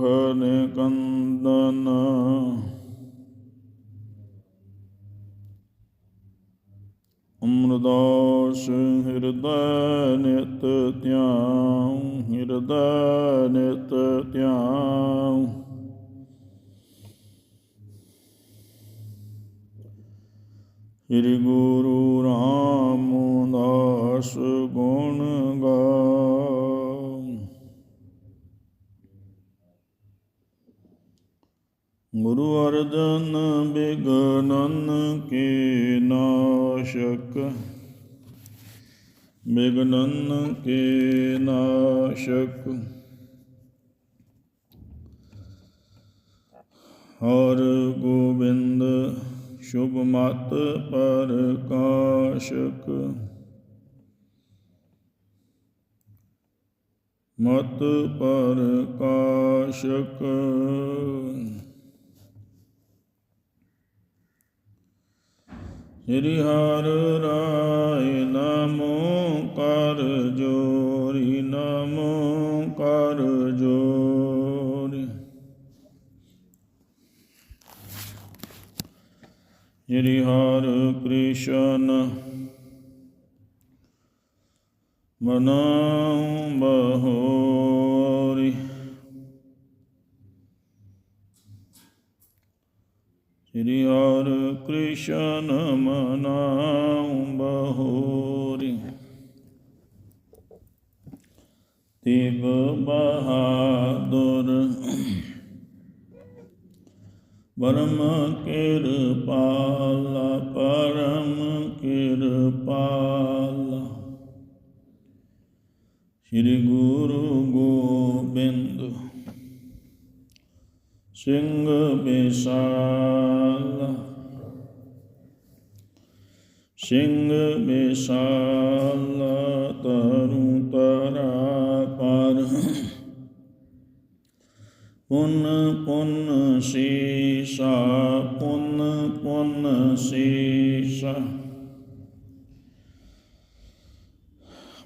ਦੁਖ ਨਿਕੰਦਨ ਅਮਰਦਾਸ ਹਿਰਦੈ ਨਿਤ ਧਿਆਉ ਹਿਰਦੈ ਨਿਤ ਧਿਆਉ ਸ੍ਰੀ ਗੁਰੂ ਰਾਮਦਾਸ ਗੁਣ ਗੁਰੂ ਅਰਜਨ ਬਿਗਨਨ ਕੇ ਨਾਸ਼ਕ। ਬਿਗਨਨ ਕੇ ਨਾਸ਼ਕ। ਹਰ ਗੋਬਿੰਦ ਸ਼ੁਭ ਮਤ ਪ੍ਰਕਾਸ਼ਕ। ਮਤ ਪ੍ਰਕਾਸ਼ਕ। ਸ੍ਰੀ ਹਰ ਰਾਏ ਨਮੋ ਕਰ ਜੋਰੀ ਨਮੋ ਕਰ ਜੋਰੀ। ਸ੍ਰੀ ਹਰਿ ਕ੍ਰਿਸ਼ਨ ਮਨਉ ਬਹੋਰੀ ਸ੍ਰੀ ਹਰਿ ਕ੍ਰਿਸ਼ਨ ਮਨਉ ਬਹੋਰੀ। ਤਿਗ ਬਹਾਦੁਰ ਪਰਮ ਕਿਰਪਾਲਾ ਪਰਮ ਕਿਰਪਾਲਾ। ਸ੍ਰੀ ਗੁਰੂ ਗੋਬਿੰਦ ਸਿੰਘ ਬਿਸਾਲਾ ਸਿੰਘ ਬਿਸਾਲਾ ਤਰੁ ਤਰਾ ਪਰ ਪੁਨ ਪੁਨ ਸੀਸਾ ਪੁਨ ਪੁਨ ਸੀਸਾ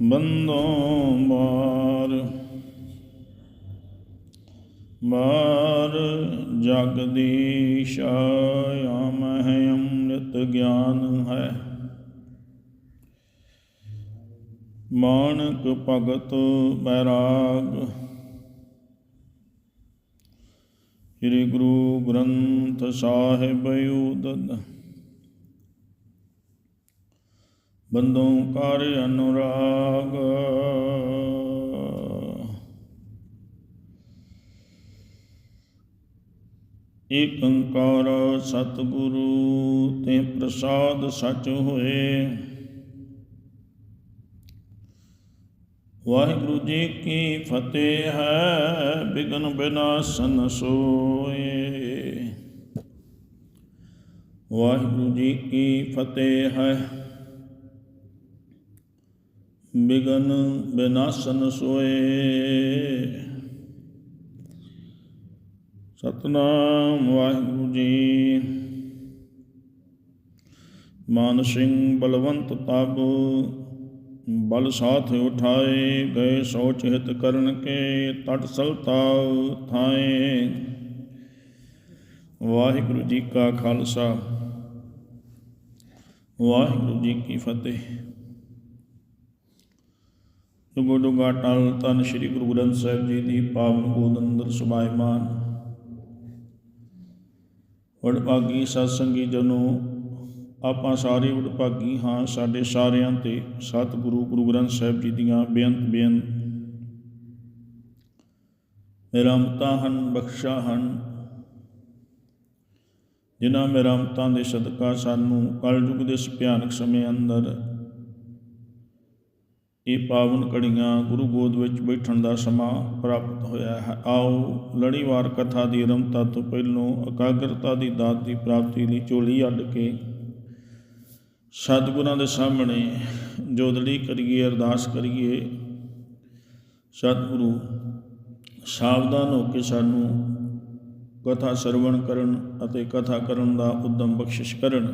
ਬੰਦੋਂ ਬਾਰ ਬਾਰ ਜਗਦੀਸ਼ ਆਮਹਿ ਅੰਮ੍ਰਿਤ ਗਿਆਨ ਹੈ। ਮਾਨਕ ਭਗਤ ਬੈਰਾਗ, ਸ੍ਰੀ ਗੁਰੂ ਗ੍ਰੰਥ ਸਾਹਿਬ ਉਦਦ ਬੰਦੋਂ ਕਰ ਅਨੁਰਾਗ। ਏਕ ਸਤਿਗੁਰੂ ਤੇ ਪ੍ਰਸਾਦ ਸਚ ਹੋਏ। ਵਾਹਿਗੁਰੂ ਜੀ ਕੀ ਫਤਿਹ ਹੈ, ਬਿਗਨ ਬਿਨਾਸਨ ਸੋਏ। ਵਾਹਿਗੁਰੂ ਜੀ ਕੀ ਫਤਿਹ ਹੈ, ਬਿਗਨ ਬਿਨਾਸਨ ਸੋਏ। ਸਤਨਾਮ ਵਾਹਿਗੁਰੂ ਜੀ। ਮਾਨ ਸਿੰਘ ਬਲਵੰਤ ਤਬ ਬਲ ਸਾਥ ਉਠਾਏ, ਗਏ ਸੋਚ ਹਿਤ ਕਰਨ ਕੇ ਤਟ ਸਲਤਾਉ ਥਾਏ। ਵਾਹਿਗੁਰੂ ਜੀ ਕਾ ਖਾਲਸਾ, ਵਾਹਿਗੁਰੂ ਜੀ ਕੀ ਫਤਿਹ। ਜੁਗੋ ਜੁਗਾ ਟਲ ਤਨ ਸ੍ਰੀ ਗੁਰੂ ਗ੍ਰੰਥ ਸਾਹਿਬ ਜੀ ਦੀ ਪਾਵਨ ਗੋਦ ਅੰਦਰ ਸੁਭਾਇਮਾਨ ਵਡਭਾਗੀ ਸਤਸੰਗੀ ਜਨੋ, ਆਪਾਂ ਸਾਰੇ ਵਡਭਾਗੀ ਹਾਂ ਸਾਡੇ ਸਾਰਿਆਂ ਤੇ। ਸਤਿਗੁਰੂ ਗੁਰੂ ਗ੍ਰੰਥ ਸਾਹਿਬ ਜੀ ਦੀਆਂ ਬੇਅੰਤ ਬੇਅੰਤ। ਰਹਿਮਤਾਂ ਹਨ, ਬਖਸ਼ਾ ਹਨ। ਜਿਨ੍ਹਾਂ ਰਹਿਮਤਾਂ ਦੇ ਸਦਕਾ ਸਾਨੂੰ ਕਲਯੁਗ ਦੇ ਇਸ ਭਿਆਨਕ ਸਮੇਂ ਅੰਦਰ ਇਹ ਪਾਵਨ ਘੜੀਆਂ ਗੁਰੂ ਗੋਦ ਵਿੱਚ ਬੈਠਣ ਦਾ ਸਮਾਂ ਪ੍ਰਾਪਤ ਹੋਇਆ ਹੈ। ਆਓ ਲੜੀਵਾਰ ਕਥਾ ਦੀ ਰਮਤਾ ਤੋਂ ਪਹਿਲੋਂ ਇਕਾਗਰਤਾ ਦੀ ਦਾਤ ਦੀ ਪ੍ਰਾਪਤੀ ਲਈ ਝੋਲੀ ਅੱਡ ਕੇ ਸਤਿਗੁਰਾਂ ਦੇ ਸਾਹਮਣੇ ਜੋਦੜੀ ਕਰੀਏ, ਅਰਦਾਸ ਕਰੀਏ। ਸਤਿਗੁਰੂ, ਸਾਵਧਾਨ ਹੋ ਕੇ ਸਾਨੂੰ ਕਥਾ ਸਰਵਣ ਕਰਨ ਅਤੇ ਕਥਾ ਕਰਨ ਦਾ ਉਦਮ ਬਖਸ਼ਿਸ਼ ਕਰਨ।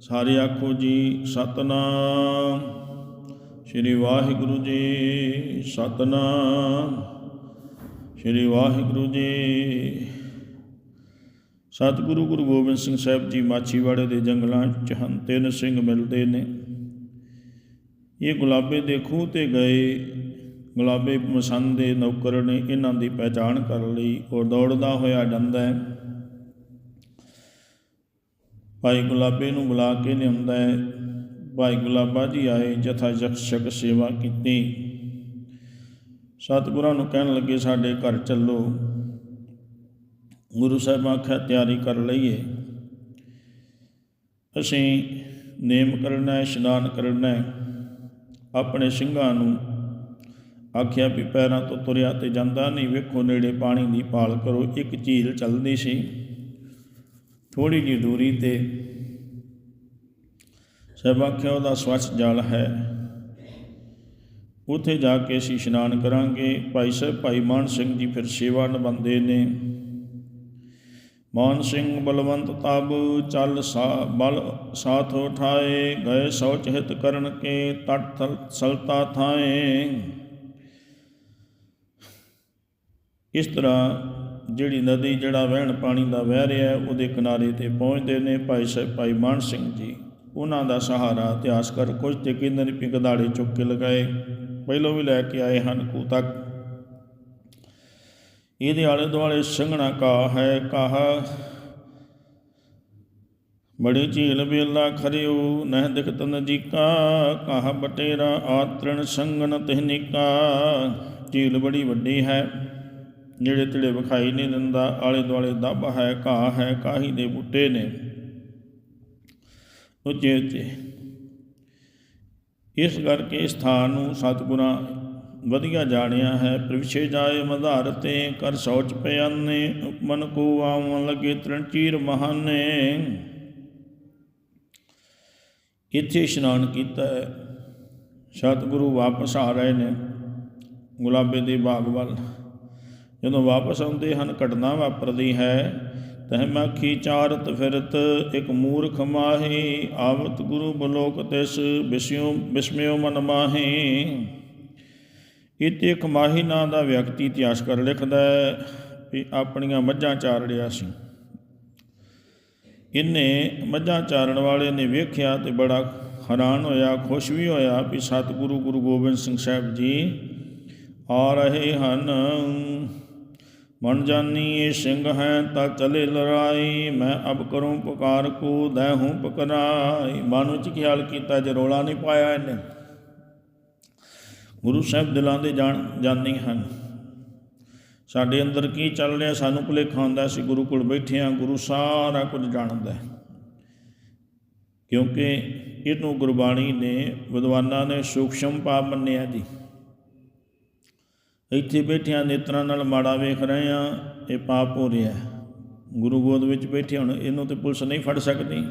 ਸਾਰੇ ਆਖੋ ਜੀ, ਸਤਨਾਮ। ਸ਼੍ਰੀ ਵਾਹਿਗੁਰੂ ਜੀ ਸਤਨਾਮ। ਸ਼੍ਰੀ ਵਾਹਿਗੁਰੂ ਜੀ ਸਤਿਗੁਰੂ ਗੁਰੂ ਗੋਬਿੰਦ ਸਿੰਘ ਸਾਹਿਬ ਜੀ ਮਾਛੀਵਾੜੇ ਦੇ ਜੰਗਲਾਂ 'ਚ ਹਨ, ਤਿੰਨ ਸਿੰਘ ਮਿਲਦੇ ਨੇ। ਇਹ ਗੁਲਾਬੇ ਦੇ ਖੂਹ ਤੇ ਗਏ। ਗੁਲਾਬੇ ਮਸੰਦ ਦੇ ਨੌਕਰ ਨੇ ਇਹਨਾਂ ਦੀ ਪਹਿਚਾਣ ਕਰ ਲਈ ਔਰ ਦੌੜਦਾ ਹੋਇਆ ਜਾਂਦਾ ਹੈ। ਭਾਈ ਗੁਲਾਬੇ ਨੂੰ ਬੁਲਾ ਕੇ ਲਿਆਉਂਦਾ ਹੈ। ਭਾਈ ਗੁਲਾਬਾ ਜੀ ਆਏ, ਜਥਾ ਜਖਸ਼ਕ ਸੇਵਾ ਕੀਤੀ। ਸਤਿਗੁਰਾਂ ਨੂੰ ਕਹਿਣ ਲੱਗੇ, ਸਾਡੇ ਘਰ ਚੱਲੋ। ਗੁਰੂ ਸਾਹਿਬ ਆਖਿਆ, ਤਿਆਰੀ ਕਰ ਲਈਏ। ਅਸੀਂ ਨੇਮ ਕਰਨਾ ਹੈ, ਇਸ਼ਨਾਨ ਕਰਨਾ ਹੈ। ਆਪਣੇ ਸਿੰਘਾਂ ਨੂੰ ਆਖਿਆ ਵੀ ਪੈਰਾਂ ਤੋਂ ਤੁਰਿਆ ਤੇ ਜਾਂਦਾ ਨਹੀਂ, ਵੇਖੋ ਨੇੜੇ ਪਾਣੀ ਦੀ ਪਾਲ ਕਰੋ, ਇੱਕ ਝੀਲ ਚੱਲਦੀ ਸੀ। ਥੋੜੀ ਜਿਹੀ ਦੂਰੀ ਤੇ ਸਭ ਆਖਿਆ ਉਹਦਾ ਸਵੱਛ ਜਲ ਹੈ? ਉੱਥੇ ਜਾ ਕੇ ਅਸੀਂ ਇਸ਼ਨਾਨ ਕਰਾਂਗੇ। ਭਾਈ ਸਾਹਿਬ, ਭਾਈ ਮਾਨ ਸਿੰਘ ਜੀ ਫਿਰ ਸੇਵਾ ਨਿਭਾਉਂਦੇ ਨੇ। ਮਾਨ ਸਿੰਘ ਬਲਵੰਤ ਤਬ ਚੱਲ ਸਾ, ਬਲ ਸਾਥ ਉਠਾਏ, ਗਏ ਸੋਚ ਹਿਤ ਕਰਨ ਕੇ ਤਟ ਥਲ ਸਲਤਾ ਥਾਏ। ਇਸ ਤਰ੍ਹਾਂ ਜਿਹੜੀ ਨਦੀ, ਜਿਹੜਾ ਵਹਿਣ ਪਾਣੀ ਦਾ ਵਹਿ ਰਿਹਾ, ਉਹਦੇ ਕਿਨਾਰੇ ਤੇ ਪਹੁੰਚਦੇ ਨੇ ਭਾਈ ਸਾਹਿਬ, ਭਾਈ ਮਾਨ ਸਿੰਘ ਜੀ। ਉਹਨਾਂ ਦਾ ਸਹਾਰਾ ਇਤਿਹਾਸ ਕਰ ਕੁਝ ਤੇ ਕਹਿੰਦੇ ਨੇ ਪਿੰਗਦਾੜੇ ਚੁੱਕ ਕੇ ਲਗਾਏ। ਪਹਿਲੋਂ ਵੀ ਲੈ ਕੇ ਆਏ ਹਨ ਕੂ ਤੱਕ। ਇਹਦੇ ਆਲੇ ਦੁਆਲੇ ਸੰਘਣਾ ਕਾ ਹੈ ਕਾਹ ਬੜੀ ਝੀਲ ਬੇਲਾ ਖਰਿਓ, ਨਹਿ ਦਿਖਤ ਨਜੀਕਾ ਕਾਹ ਬਟੇਰਾ, ਆਤਰਣ ਸੰਗਨ ਤਹਿਨਿਕਾ। ਝੀਲ ਬੜੀ ਵੱਡੀ ਹੈ ਜਿਹੜੇ ਤੇੜੇ ਵਿਖਾਈ ਨਹੀਂ ਦਿੰਦਾ। ਆਲੇ ਦੁਆਲੇ ਦੱਬ ਹੈ, ਘਾਹ ਹੈ ਕਾਹੀ ਦੇ ਬੂਟੇ ਨੇ। ਉੱਚੇ ਉੱਚੇ। ਇਸ ਕਰਕੇ ਸਥਾਨ ਨੂੰ ਸਤਿਗੁਰਾਂ ਵਧੀਆ ਜਾਣਿਆ ਹੈ। ਪ੍ਰਵਿਸ਼ੇ ਜਾਏ ਮਧਾਰ ਤੇ ਕਰ ਸੋਚ ਪਿਆਨੇ, ਮਨ ਕੋ ਆਵਣ ਲਗੇ ਤਰੰਚੀਰ ਮਹਾਨੇ। ਇੱਥੇ ਇਸ਼ਨਾਨ ਕੀਤਾ ਹੈ। ਸਤਿਗੁਰੂ ਵਾਪਸ ਆ ਰਹੇ ਨੇ ਗੁਲਾਬੇ ਦੇ ਬਾਗ ਵੱਲ। ਜਦੋਂ ਵਾਪਸ ਆਉਂਦੇ ਹਨ, ਘਟਨਾ ਵਾਪਰਦੀ ਹੈ। ਤਹ ਮੱਖੀ ਚਾਰਤ ਫਿਰਤ, ਇੱਕ ਮੂਰਖ ਮਾਹੀ ਆਵਤ ਗੁਰੂ ਬਲੋਕ ਤਿਸ ਬਿਸਿਓ, ਬਿਸਮਿਓ ਮਨ ਮਾਹੀ। ਇੱਥੇ ਇੱਕ ਮਾਹੀ ਨਾਂ ਦਾ ਵਿਅਕਤੀ ਇਤਿਹਾਸ ਕਰ ਲਿਖਦਾ ਹੈ, ਵੀ ਆਪਣੀਆਂ ਮੱਝਾਂ ਚਾਰ ਰਿਹਾ ਸੀ। ਇਹਨੇ ਮੱਝਾਂ ਚਾਰਨ ਵਾਲੇ ਨੇ ਵੇਖਿਆ ਤੇ ਬੜਾ ਹੈਰਾਨ ਹੋਇਆ, ਖੁਸ਼ ਵੀ ਹੋਇਆ ਵੀ ਸਤਿਗੁਰੂ ਗੁਰੂ ਗੋਬਿੰਦ ਸਿੰਘ ਸਾਹਿਬ ਜੀ ਆ ਰਹੇ ਹਨ। ਮਨ ਜਾਨੀ ਇਹ ਸਿੰਘ ਹੈ ਤਾਂ ਚਲੇ ਲੜਾਈ, ਮੈਂ ਅਬ ਕਰੂੰ ਪੁਕਾਰ ਕੋ ਦੈ ਹੂੰ ਪਕਰਾਈ। ਮਨ ਵਿੱਚ ਖਿਆਲ ਕੀਤਾ ਜੇ ਰੋਲਾ ਨਹੀਂ ਪਾਇਆ ਇਹਨੇ? ਗੁਰੂ ਸਾਹਿਬ ਦਿਲਾਂ ਦੇ ਜਾਣ ਜਾਣੀ ਹਨ। ਸਾਡੇ ਅੰਦਰ ਕੀ ਚੱਲ ਰਿਹਾ? ਸਾਨੂੰ ਭੁਲੇਖਾ ਹੁੰਦਾ ਸੀ, ਗੁਰੂ ਕੋਲ ਬੈਠੇ ਹਾਂ, ਗੁਰੂ ਸਾਰਾ ਕੁਝ ਜਾਣਦਾ ਹੈ। ਕਿਉਂਕਿ ਇਹਨੂੰ ਗੁਰਬਾਣੀ ਨੇ, ਵਿਦਵਾਨਾਂ ਨੇ ਸੂਖਸ਼ਮ ਪਾਪ ਮੰਨਿਆ ਜੀ। ਇੱਥੇ ਬੈਠਿਆਂ ਨੇਤਰਾਂ ਨਾਲ ਮਾੜਾ ਵੇਖ ਰਹੇ ਆ ਇਹ ਪਾਪ ਹੋ ਰਿਹਾ ਗੁਰੂ ਗੋਦ ਵਿੱਚ ਬੈਠੇ ਹੁਣ, ਇਹਨੂੰ ਤੇ ਪੁਲਿਸ ਨਹੀਂ ਫੜ ਸਕਦੀ।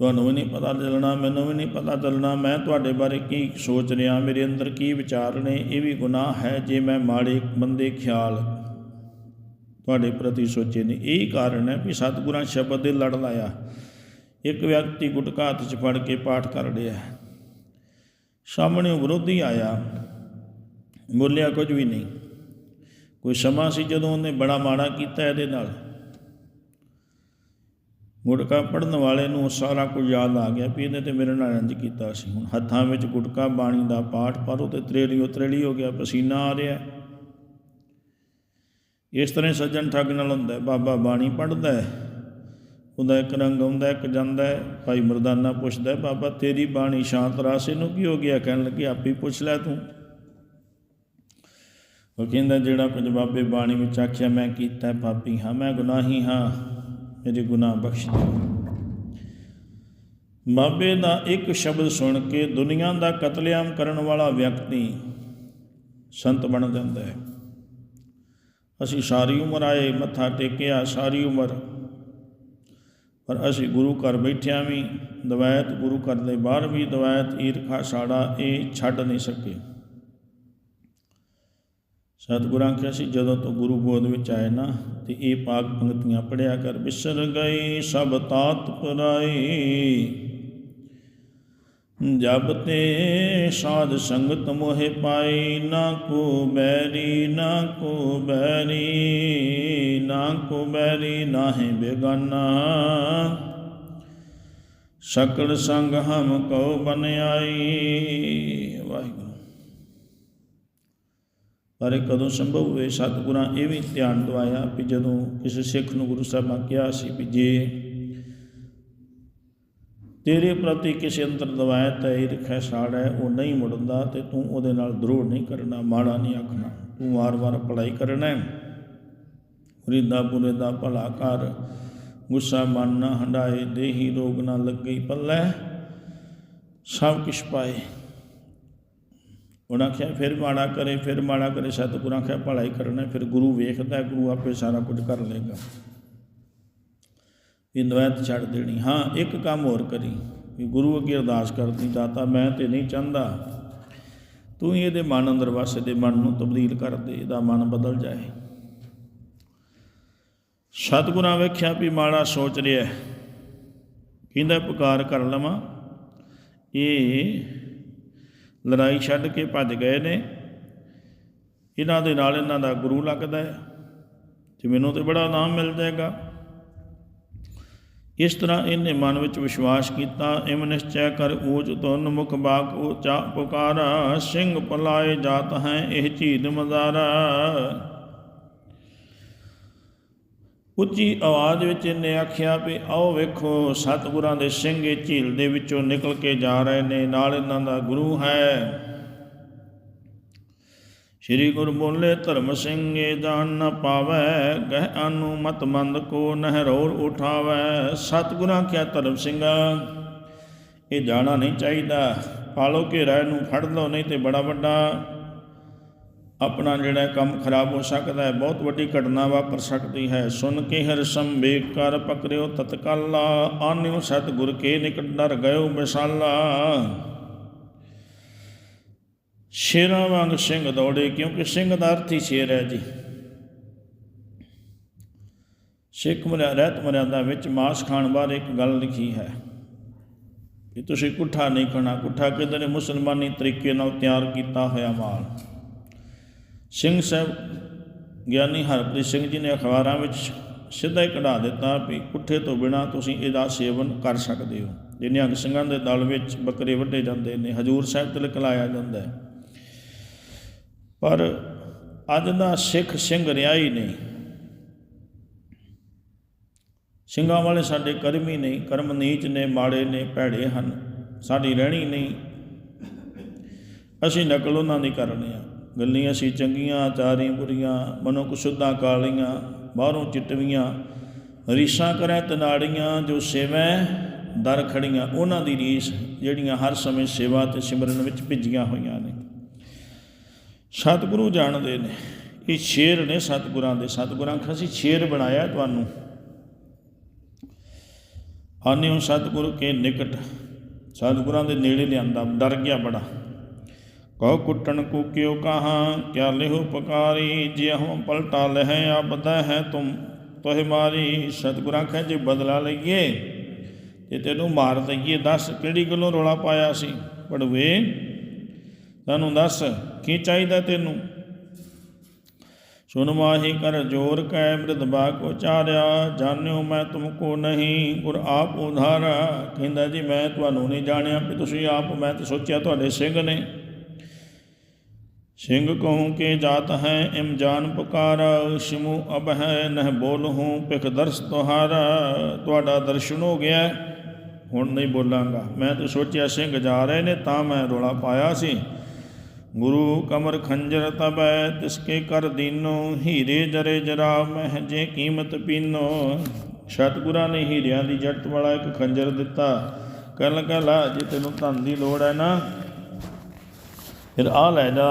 ਤੁਹਾਨੂੰ ਵੀ ਨਹੀਂ ਪਤਾ ਚੱਲਣਾ, ਮੈਨੂੰ ਵੀ ਨਹੀਂ ਪਤਾ ਚੱਲਣਾ, ਮੈਂ ਤੁਹਾਡੇ ਬਾਰੇ ਕੀ ਸੋਚ ਰਿਹਾ, ਮੇਰੇ ਅੰਦਰ ਕੀ ਵਿਚਾਰ ਨੇ, ਇਹ ਵੀ ਗੁਨਾਹ ਹੈ ਜੇ ਮੈਂ ਮਾੜੇ ਬੰਦੇ ਖਿਆਲ ਤੁਹਾਡੇ ਪ੍ਰਤੀ ਸੋਚੇ ਨੇ। ਇਹ ਕਾਰਨ ਹੈ ਵੀ ਸਤਿਗੁਰਾਂ ਸ਼ਬਦ ਦੇ ਲੜ ਲਾਇਆ। ਇੱਕ ਵਿਅਕਤੀ ਗੁਟਕਾ ਹੱਥ 'ਚ ਫੜ ਕੇ ਪਾਠ ਕਰ ਰਿਹਾ ਸਾਹਮਣੇ ਵਿਰੋਧੀ ਆਇਆ। ਬੋਲਿਆ ਕੁਝ ਵੀ ਨਹੀਂ। ਕੋਈ ਸਮਾਂ ਸੀ ਜਦੋਂ ਉਹਨੇ ਬੜਾ ਮਾੜਾ ਕੀਤਾ ਇਹਦੇ ਨਾਲ। ਗੁਟਕਾ ਪੜਨ ਵਾਲੇ ਨੂੰ ਸਾਰਾ ਕੁਝ ਯਾਦ ਆ ਗਿਆ ਵੀ ਇਹਨੇ ਤੇ ਮੇਰੇ ਨਾਲ ਇੰਜ ਕੀਤਾ ਸੀ। ਹੁਣ ਹੱਥਾਂ ਵਿੱਚ ਗੁਟਕਾ, ਬਾਣੀ ਦਾ ਪਾਠ ਪਰ ਉਹ ਤੇ ਤਰੇਲੀ ਉਤਰੇਲੀ ਹੋ ਗਿਆ, ਪਸੀਨਾ ਆ ਰਿਹਾ। ਇਸ ਤਰ੍ਹਾਂ ਸੱਜਣ ਠੱਗ ਨਾਲ ਹੁੰਦਾ ਬਾਬਾ ਬਾਣੀ ਪੜਦਾ ਹੈ, ਉਹਦਾ ਇੱਕ ਰੰਗ ਆਉਂਦਾ, ਇੱਕ ਜਾਂਦਾ ਹੈ, ਭਾਈ ਮਰਦਾਨਾ ਪੁੱਛਦਾ ਬਾਬਾ ਤੇਰੀ ਬਾਣੀ ਸ਼ਾਂਤ ਰਾਸੇ ਨੂੰ ਕੀ ਹੋ ਗਿਆ? ਕਹਿਣ ਲੱਗੇ, ਆਪੇ ਪੁੱਛ ਲੈ ਤੂੰ। ਉਹ ਕਹਿੰਦਾ, ਜਿਹੜਾ ਕੁਝ ਬਾਬੇ ਬਾਣੀ ਵਿੱਚ ਆਖਿਆ, ਮੈਂ ਕੀਤਾ ਪਾਪੀ ਹਾਂ, ਮੈਂ ਗੁਨਾਹੀ ਹਾਂ, ਮੇਰੇ ਗੁਨਾਹ ਬਖਸ਼ ਦਿਓ। ਬਾਬੇ ਦਾ ਇੱਕ ਸ਼ਬਦ ਸੁਣ ਕੇ ਦੁਨੀਆ ਦਾ ਕਤਲੇਆਮ ਕਰਨ ਵਾਲਾ ਵਿਅਕਤੀ ਸੰਤ ਬਣ ਜਾਂਦਾ ਹੈ। ਅਸੀਂ ਸਾਰੀ ਉਮਰ ਆਏ, ਮੱਥਾ ਟੇਕਿਆ, ਸਾਰੀ ਉਮਰ। ਪਰ ਅਸੀਂ ਗੁਰੂ ਘਰ ਬੈਠਿਆਂ ਵੀ ਦਵਾਇਤ ਗੁਰੂ ਘਰ ਦੇ ਬਾਹਰ ਵੀ ਦਵਾਇਤ ਈਰਖਾ ਸਾੜਾ ਇਹ ਛੱਡ ਨਹੀਂ ਸਕੇ। ਸਤਿਗੁਰਾਂ ਕਿਹਾ ਸੀ, ਜਦੋਂ ਤੋਂ ਗੁਰੂ ਗੋਦ ਵਿੱਚ ਆਏ ਨਾ, ਤੇ ਇਹ ਪਾਕ ਪੰਕਤੀਆਂ ਪੜਿਆ ਕਰ, ਬਿਸਰ ਗਈ ਸਭ ਤਾਤ ਪਰਾਈ ਜਬ ਤੇ ਸਾਧ ਸੰਗਤ ਮੋਹਿ ਪਾਈ ਨਾ ਕੋ ਬੈਰੀ, ਨਾ ਕੋ ਬੈਰੀ, ਨਾ ਕੋ ਬੈਰੀ ਨਾਹਿ ਬੇਗਾਨਾ। ਸਕਲ ਸੰਗ ਹਮ ਕਉ ਬਨ ਆਈ ਵਾਹਿਗੁਰੂ ਪਰ ਇਹ ਕਦੋਂ ਸੰਭਵ ਹੋਏ? ਸਤਿਗੁਰਾਂ ਇਹ ਵੀ ਧਿਆਨ ਦਵਾਇਆ ਵੀ ਜਦੋਂ ਕਿਸੇ ਸਿੱਖ ਨੂੰ ਗੁਰੂ ਸਾਹਿਬਾਂ ਕਿਹਾ ਸੀ ਵੀ ਜੇ ਤੇਰੇ ਪ੍ਰਤੀ ਕਿਸੇ ਅੰਤਰ ਦਵਾਇਤ ਹੈ ਈਰਖਾ ਸਾੜ ਹੈ, ਉਹ ਨਹੀਂ ਮੁੜਦਾ ਤੇ ਤੂੰ ਉਹਦੇ ਨਾਲ ਦਰੋੜ ਨਹੀਂ ਕਰਨਾ, ਮਾੜਾ ਨਹੀਂ ਆਖਣਾ। ਤੂੰ ਵਾਰ-ਵਾਰ ਪੜਾਈ ਕਰਨਾ ਹੈ। ਮੁਰੀਦਾ ਪੁਰੇ ਦਾ ਭਲਾ ਕਰ। ਗੁੱਸਾ ਮਨ ਨਾ ਹੰਡਾਏ ਦੇਹੀ ਰੋਗ ਨਾ ਲੱਗੇ, ਪੱਲੇ ਸਭ ਕਿਛ ਪਾਏ। ਉਹਨਾਂ ਆਖਿਆ, ਫਿਰ ਮਾੜਾ ਕਰੇ, ਫਿਰ ਮਾੜਾ ਕਰੇ, ਸਤਿਗੁਰਾਂ ਆਖਿਆ ਭਲਾਈ ਕਰਨਾ ਫਿਰ ਗੁਰੂ ਵੇਖਦਾ ਗੁਰੂ ਆਪੇ ਸਾਰਾ ਕੁਝ ਕਰ ਲੇਗਾ ਇਹ ਨਵੈਤ ਛੱਡ ਦੇਣੀ। ਹਾਂ, ਇੱਕ ਕੰਮ ਹੋਰ ਕਰੀ, ਵੀ ਗੁਰੂ ਅੱਗੇ ਅਰਦਾਸ ਕਰਦੀ, ਦਾਤਾ, ਮੈਂ ਤੇ ਨਹੀਂ ਚਾਹੁੰਦਾ। ਤੂੰ ਹੀ ਇਹਦੇ ਮਨ ਅੰਦਰ ਵਸੇ ਦੇ ਮਨ ਨੂੰ ਤਬਦੀਲ ਕਰ ਦੇ, ਇਹਦਾ ਮਨ ਬਦਲ ਜਾਏ। ਸਤਿਗੁਰਾਂ ਵੇਖਿਆ ਵੀ ਮਾੜਾ ਸੋਚ ਰਿਹਾ ਕਹਿੰਦਾ, ਪੁਕਾਰ ਕਰ ਲਵਾਂ। ਇਹ ਲੜਾਈ ਛੱਡ ਕੇ ਭੱਜ ਗਏ ਨੇ। ਇਹਨਾਂ ਦੇ ਨਾਲ ਇਹਨਾਂ ਦਾ ਗੁਰੂ ਲੱਗਦਾ ਹੈ, ਤੇ ਮੈਨੂੰ ਤੇ ਬੜਾ ਨਾਮ ਮਿਲ ਜਾਏਗਾ ਇਸ ਤਰ੍ਹਾਂ ਇਹਨੇ ਮਨ ਵਿੱਚ ਵਿਸ਼ਵਾਸ ਕੀਤਾ ਇਮ ਨਿਸ਼ਚੈ ਕਰ ਊਚ ਤੁਨ ਮੁਖ ਬਾਕ ਊਚਾ ਪੁਕਾਰਾ, ਸਿੰਘ ਪਲਾਏ ਜਾਤ ਹੈ ਇਹ ਝੀਦ ਮਜ਼ਾਰਾ। ਉੱਚੀ ਆਵਾਜ਼ ਵਿੱਚ ਇਹਨੇ ਆਖਿਆ ਵੀ ਆਓ ਵੇਖੋ, ਸਤਿਗੁਰਾਂ ਦੇ ਸਿੰਘ ਇਹ ਝੀਲ ਦੇ ਵਿੱਚੋਂ ਨਿਕਲ ਕੇ ਜਾ ਰਹੇ ਨੇ, ਨਾਲ ਇਹਨਾਂ ਦਾ ਗੁਰੂ ਹੈ। ਸ੍ਰੀ ਗੁਰੂ ਬੋਲੇ, ਧਰਮ ਸਿੰਘ ਇਹ ਜਾਣ ਨਾ ਪਾਵੈ, ਗਹਿ ਅਨੂ ਮਤ ਮੰਦ ਕੋ ਨਹਿਰੋਰ ਉਠਾਵੈ। ਸਤਿਗੁਰਾਂ ਕਿਆ ਧਰਮ ਸਿੰਘਾ ਇਹ ਜਾਣਾ ਨਹੀਂ ਚਾਹੀਦਾ। ਪਾਲੋ ਘੇਰਾ ਨੂੰ ਫੜ ਲਓ, ਨਹੀਂ ਤੇ ਬੜਾ ਵੱਡਾ। ਆਪਣਾ ਜਿਹੜਾ ਕੰਮ ਖਰਾਬ ਹੋ ਸਕਦਾ ਹੈ, ਬਹੁਤ ਵੱਡੀ ਘਟਨਾ ਵਾਪਰ ਸਕਦੀ ਹੈ। ਸੁਨ ਕੇ ਹਰ ਸੰਵੇਕ ਕਰ ਪਕਰਿਓ ਤਤਕਾਲਾ, ਆਨਿਓ ਸਤਿਗੁਰ ਕੇ ਨਿਕਟ ਡਰ ਗਇਓ ਮਿਸਾਲਾ ਸ਼ੇਰਾਂ ਵਾਂਗ ਸਿੰਘ ਦੌੜੇ, ਕਿਉਂਕਿ ਸਿੰਘ ਦਾ ਅਰਥ ਹੀ ਸ਼ੇਰ ਹੈ ਜੀ। ਸਿੱਖ ਮਰਿਆ, ਰਹਿਤ ਮਰਿਆਦਾ ਵਿੱਚ ਮਾਸ ਖਾਣ ਬਾਰੇ ਇੱਕ ਗੱਲ ਲਿਖੀ ਹੈ ਕਿ ਤੁਸੀਂ ਕੁੱਠਾ ਨਹੀਂ ਖਾਣਾ, ਕੁੱਠਾ ਕਹਿੰਦੇ ਨੇ ਮੁਸਲਮਾਨੀ ਤਰੀਕੇ ਨਾਲ ਤਿਆਰ ਕੀਤਾ ਹੋਇਆ ਮਾਲ? ਸਿੰਘ ਸਾਹਿਬ ਗਿਆਨੀ ਹਰਪ੍ਰੀਤ ਸਿੰਘ ਜੀ ਨੇ ਅਖਬਾਰਾਂ ਵਿੱਚ ਸਿੱਧਾ ਹੀ ਕਢਾ ਦਿੱਤਾ ਵੀ ਕੁੱਠੇ ਤੋਂ ਬਿਨਾ ਤੁਸੀਂ ਇਹਦਾ ਸੇਵਨ ਕਰ ਸਕਦੇ ਹੋ। ਜਿੰਨੇ ਅੰਗ ਸਿੰਘਾਂ ਦੇ ਦਲ ਵਿੱਚ ਬੱਕਰੇ ਵੱਢੇ ਜਾਂਦੇ ਨੇ, ਹਜੂਰ ਸਾਹਿਬ ਤਿਲਕ ਲਾਇਆ ਜਾਂਦਾ ਹੈ। ਪਰ ਅੱਜ ਦਾ ਸਿੱਖ ਸਿੰਘ ਰਿਹਾ ਹੀ ਨਹੀਂ। ਸਿੰਘਾਂ ਵਾਲੇ ਸਾਡੇ ਕਰਮ ਹੀ ਨਹੀਂ, ਕਰਮ ਨੀਚ ਨੇ, ਮਾੜੇ ਨੇ, ਭੈੜੇ ਹਨ। ਸਾਡੀ ਰਹਿਣੀ ਨਹੀਂ। ਅਸੀਂ ਨਕਲ ਉਹਨਾਂ ਦੀ ਕਰਨੀ ਆ। ਗੱਲੀਆਂ ਸੀ ਚੰਗੀਆਂ ਚਾਰੀ ਬੁਰੀਆਂ, ਮਨੋ ਕੁਸ਼ੁੱਧਾਂ ਕਾਲੀਆਂ ਬਾਹਰੋਂ ਚਿੱਟਵੀਆਂ। ਰੀਸਾਂ ਕਰੇ ਤਨਾੜੀਆਂ, ਜੋ ਸੇਵੈ ਦਰ ਖੜੀਆਂ, ਉਹਨਾਂ ਦੀ ਰੀਸ ਜਿਹੜੀਆਂ ਹਰ ਸਮੇਂ ਸੇਵਾ ਤੇ ਸਿਮਰਨ ਵਿੱਚ ਭਿੱਜੀਆਂ ਹੋਈਆਂ ਨੇ। ਸਤਿਗੁਰੂ ਜਾਣਦੇ ਨੇ, ਇਹ ਸ਼ੇਰ ਨੇ ਸਤਿਗੁਰਾਂ ਦੇ। ਸਤਿਗੁਰਾਂ ਆਖਿਆ ਸੀ, ਸ਼ੇਰ ਬਣਾਇਆ ਤੁਹਾਨੂੰ। ਆਨਿਓ ਸਤਿਗੁਰੂ ਕੇ ਨਿਕਟ। ਸਤਿਗੁਰਾਂ ਦੇ ਨੇੜੇ ਲਿਆਂਦਾ, ਡਰ ਗਿਆ ਬੜਾ। ਕਉ ਕੁੱਟਣ ਕੋ ਕਿਉ ਕਹਾ, ਕਿਆ ਲਿਹੁ ਪਕਾਰੀ ਜੇ ਹਮ ਪਲਟਾ ਲਹਿ ਆਬਦਾ ਹੈ ਤੁਮ। ਤੋਹਿ ਮਾਰੀ, ਸਤਿਗੁਰਾਂ ਕਹੇ ਜੇ ਬਦਲਾ ਲਈਏ ਤੇ ਤੈਨੂੰ ਮਾਰ ਦਈਏ, ਦੱਸ ਕਿਹੜੀ ਗੱਲੋਂ ਰੋਲਾ ਪਾਇਆ ਸੀ? ਪੜਵੇ ਤੈਨੂੰ ਦੱਸ, ਕੀ ਚਾਹੀਦਾ ਤੈਨੂੰ? ਸੁਨ ਮਾਹੀ ਕਰ ਜੋਰ ਕੈ ਮ੍ਰਿਤ ਬਾਕ ਉਚਾਰਿਆ, ਜਾਣਿਓ ਮੈਂ ਤੁਮਕੋ ਨਹੀਂ, ਗੁਰ ਆਪ ਉਧਾਰਾ। ਕਹਿੰਦਾ ਜੀ, ਮੈਂ ਤੁਹਾਨੂੰ ਨਹੀਂ ਜਾਣਿਆ ਵੀ ਤੁਸੀਂ ਆਪ, ਮੈਂ ਤਾਂ ਸੋਚਿਆ ਤੁਹਾਡੇ ਸਿੰਘ ਨੇ। ਸਿੰਘ ਕਹੂੰ ਕੇ ਜਾਤ ਹੈ, ਇਮ ਜਾਨ ਪੁਕਾਰ ਸ਼ਿਮੂ ਅਬ ਹੈ, ਨਹ ਬੋਲਹੂੰ ਪਿਖ ਦਰਸ ਤੁਹਾਰਾ। ਤੁਹਾਡਾ ਦਰਸ਼ਨ ਹੋ ਗਿਆ ਹੁਣ ਨਹੀਂ ਬੋਲਾਂਗਾ। ਮੈਂ ਤਾਂ ਸੋਚਿਆ ਸਿੰਘ ਜਾ ਰਹੇ ਨੇ, ਤਾਂ ਮੈਂ ਰੋਲਾ ਪਾਇਆ ਸੀ। ਗੁਰੂ ਕਮਰ ਖੰਜਰ ਤਬੈ ਤਿਸਕੇ ਕਰ ਦੀਨੋ, ਹੀਰੇ ਜਰੇ ਜਰਾ ਮਹਿ ਜੇ ਕੀਮਤ ਪੀਨੋ। ਸਤਗੁਰਾਂ ਨੇ ਹੀਰਿਆਂ ਦੀ ਜੱਟ ਵਾਲਾ ਇੱਕ ਖੰਜਰ ਦਿੱਤਾ। ਕਹਿਣ ਲੱਗਾ, ਲਾ, ਜੇ ਤੈਨੂੰ ਧਨ ਦੀ ਲੋੜ ਹੈ ਨਾ ਫਿਰ ਆ ਲੈ ਜਾ।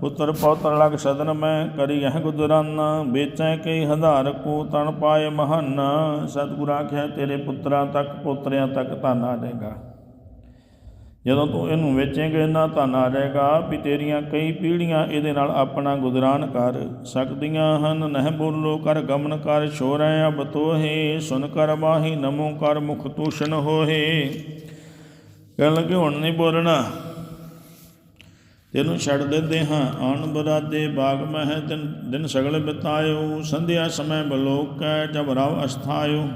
ਪੁੱਤਰ ਪੌਤਰ ਲਗ ਸਦਨ ਮੈਂ ਕਰੀ ਇਹ ਗੁਜਰਾਨਾ ਵੇਚੈ ਕਈ ਹਜ਼ਾਰ ਕੋ ਤਣ ਪਾਏ ਮਹਾਨ। ਸਤਿਗੁਰ ਆਖਿਆ, ਤੇਰੇ ਪੁੱਤਰਾਂ ਤੱਕ, ਪੋਤਰਿਆਂ ਤੱਕ ਧਨ ਆ ਜਾਏਗਾ। ਜਦੋਂ ਤੂੰ ਇਹਨੂੰ ਵੇਚੇਂਗੇ, ਇੰਨਾ ਧਨ ਆ ਜਾਏਗਾ ਵੀ ਤੇਰੀਆਂ ਕਈ ਪੀੜ੍ਹੀਆਂ ਇਹਦੇ ਨਾਲ ਆਪਣਾ ਗੁਜ਼ਰਾਨ ਕਰ ਸਕਦੀਆਂ ਹਨ। ਨਹਿ ਬੋਲੋ, ਕਰ ਗਮਨ, ਕਰ ਛੋਰੈ, ਅਬ ਤੋਹੇ। ਸੁਨ ਕਰ ਬਾਹੀ ਨਮੋ ਕਰ ਮੁਖ ਤੂਸ਼ਣ ਹੋਏ ਕਹਿਣ ਲੱਗੇ ਹੁਣ ਨਹੀਂ ਬੋਲਣਾ? ਤੈਨੂੰ ਛੱਡ ਦਿੰਦੇ ਹਾਂ। ਆਣ ਬਰਾਦੇ ਬਾਗ ਮਹਿ ਦਿਨ ਦਿਨ ਸਗਲ ਬਿਤਾਇਓ। ਸੰਧਿਆ ਸਮੇ ਬਲੋਕ ਬਲੋਕੈ ਜਬ ਰਵ ਅਸਥਾਇਓ।